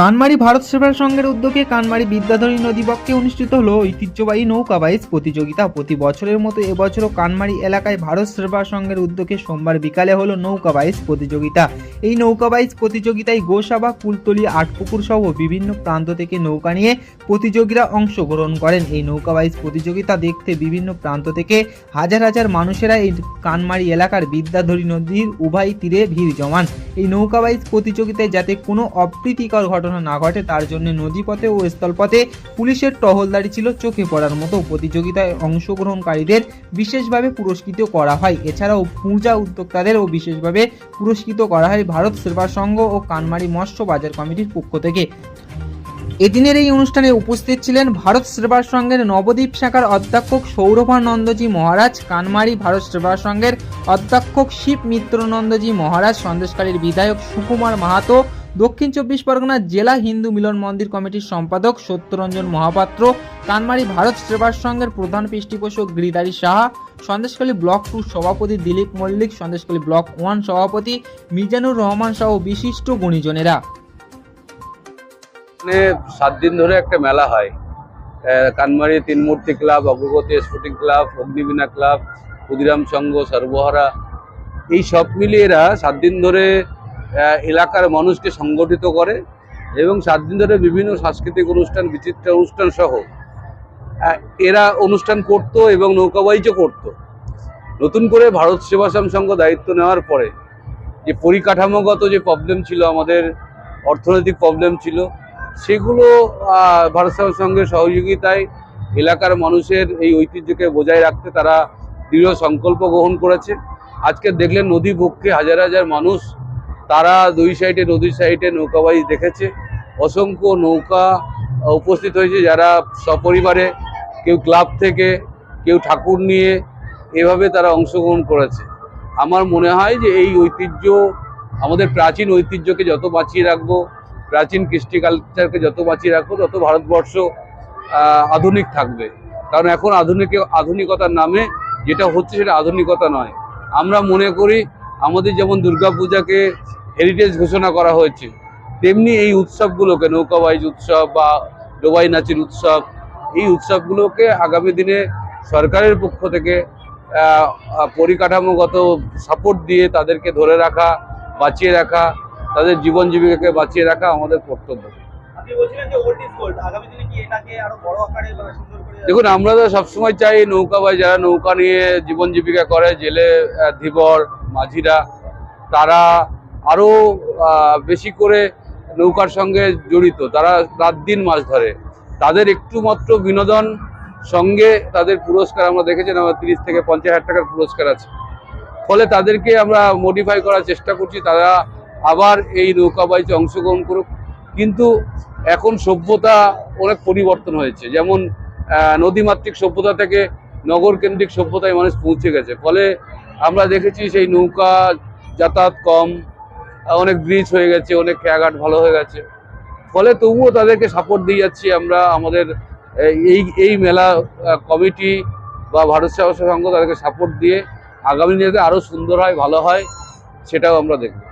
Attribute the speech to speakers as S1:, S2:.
S1: কানমারি ভারত সেবা সংঘের উদ্যোগে কানমারি বিদ্যাধরী নদীবক্ষে অনুষ্ঠিত হল ঐতিহ্যবাহী নৌকা বাইচ প্রতিযোগিতা। প্রতি বছরের মতো এবছরও কানমারি এলাকায় ভারত সেবা সংঘের উদ্যোগে সোমবার বিকালে হলো নৌকা বাইচ প্রতিযোগিতা। এই নৌকা বাইচ প্রতিযোগিতায় গোসাবা, কুলতলি, আটপুকুর সহ বিভিন্ন প্রান্ত থেকে নৌকা নিয়ে প্রতিযোগীরা অংশগ্রহণ করেন। এই নৌকা বাইচ প্রতিযোগিতা দেখতে বিভিন্ন প্রান্ত থেকে হাজার হাজার মানুষেরা এই কানমারি এলাকার বিদ্যাধরী নদীর উভয় তীরে ভিড় জমান। এই নৌকা বাইচ প্রতিযোগিতায় যাতে কোনো অপ্রীতিকর ঘটনা না ঘটে, তার জন্য নদীপথে ও স্থলপথে পুলিশের টহলদারি ছিল চোখে পড়ার মতো। প্রতিযোগিতায় অংশগ্রহণকারীদের বিশেষভাবে পুরস্কৃত করা হয়। এছাড়াও পূজা উদ্যোক্তাদেরও বিশেষভাবে পুরস্কৃত করা হয় ভারত সেবা সংঘ ও কানমারি মৎস্য বাজার কমিটির পক্ষ থেকে। এদিনের এই অনুষ্ঠানে উপস্থিত ছিলেন ভারত সেবা সংঘের নবদ্বীপ শাখার অধ্যক্ষ সৌরভানন্দজি মহারাজ, কানমারি ভারত সেবা সংঘের অধ্যক্ষ শিব মিত্রনন্দজি মহারাজ, সন্দেশকারীর বিধায়ক সুকুমার মাহাতো দক্ষিণ চব্বিশ পরগনা জেলা হিন্দু মিলন মন্দির কমিটির সম্পাদক সত্যরঞ্জন মহাপাত্র, কানমারি ভারত সেবা সংঘের প্রধান পৃষ্ঠপোষক গিরিধারী সাহা, সন্দেশখালী ব্লক টু সভাপতি দিলীপ মল্লিক, সন্দেশখালী ব্লক ওয়ান সভাপতি মিজানুর রহমান সহ বিশিষ্ট গুণীজনেরা।
S2: এখানে সাত দিন ধরে একটা মেলা হয়। Kanmari Tinmurti club, Agragati sporting club, Agnibina club, Khudiram Sangha, Sarbahara, এই সব মিলিয়ে এরা সাত দিন ধরে এলাকার মানুষকে সংগঠিত করে এবং সাত দিন ধরে বিভিন্ন সাংস্কৃতিক অনুষ্ঠান, বিচিত্র অনুষ্ঠান সহ এরা অনুষ্ঠান করত এবং নৌকাবাইজও করত। নতুন করে ভারত সেবাশ্রম সংঘ দায়িত্ব নেওয়ার পরে যে পরিকাঠামোগত যে প্রবলেম ছিল, আমাদের অর্থনৈতিক প্রবলেম ছিল, সেগুলো ভারত সেবা সংঘের সহযোগিতায় এলাকার মানুষের এই ঐতিহ্যকে বজায় রাখতে তারা দৃঢ় সংকল্প গ্রহণ করেছে। আজকে দেখলেন নদী পক্ষে হাজার হাজার মানুষ তারা দুই সাইডে, নদীর সাইডে নৌকাবাই দেখেছে। অসংখ্য নৌকা উপস্থিত হয়েছে যারা সপরিবারে, কেউ ক্লাব থেকে, কেউ ঠাকুর নিয়ে এভাবে তারা অংশগ্রহণ করেছে। আমার মনে হয় যে এই ঐতিহ্য, আমাদের প্রাচীন ঐতিহ্যকে যত বাঁচিয়ে রাখব, প্রাচীন কৃষ্টি কালচারকে যত বাঁচিয়ে রাখব, তত ভারতবর্ষ আধুনিক থাকবে। কারণ এখন আধুনিক, আধুনিকতার নামে যেটা হচ্ছে সেটা আধুনিকতা নয়। আমরা মনে করি আমাদের যেমন দুর্গাপূজাকে হেরিটেজ ঘোষণা করা হয়েছে। তেমনি এই উৎসবগুলোকে নৌকাবাইজ উৎসব বা ডোবাই নাচের উৎসব এই উৎসবগুলোকে আগামী দিনে সরকারের পক্ষ থেকে পরিকাঠামোগত সাপোর্ট দিয়ে তাদেরকে ধরে রাখা বাঁচিয়ে রাখা তাদের জীবন জীবিকাকে বাঁচিয়ে রাখা আমাদের কর্তব্য। দেখুন আমরা তো সবসময় চাই নৌকা বা যারা নৌকা নিয়ে জীবন জীবিকা করে জেলে ধীবর মাঝিরা তারা আরও আহ, বেশি করে নৌকার সঙ্গে জড়িত। তারা রাত দিন মাছ ধরে। তাদের একটু মাত্র বিনোদন সঙ্গে তাদের পুরস্কার আমরা দেখেছেন আমার তিরিশ থেকে পঞ্চাশ হাজার টাকার পুরস্কার আছে। ফলে তাদেরকে আমরা মডিফাই করার চেষ্টা করছি তারা আবার এই নৌকা বাইচে অংশগ্রহণ করুক। কিন্তু এখন সভ্যতা অনেক পরিবর্তন হয়েছে। যেমন নদীমাতৃক সভ্যতা থেকে নগর কেন্দ্রিক সভ্যতায় মানুষ পৌঁছে গেছে। ফলে আমরা দেখেছি সেই নৌকা যাতায়াত কম অনেক ব্রিজ হয়ে গেছে, অনেক খেয়াঘাট ভালো হয়ে গেছে। ফলে তবুও তাদেরকে সাপোর্ট দিয়ে যাচ্ছি আমরা, আমাদের এই এই মেলা কমিটি বা ভারত সেবা সংঘ তাদেরকে সাপোর্ট দিয়ে আগামী দিনে আরও সুন্দর হয়, ভালো হয়, সেটাও আমরা দেখব।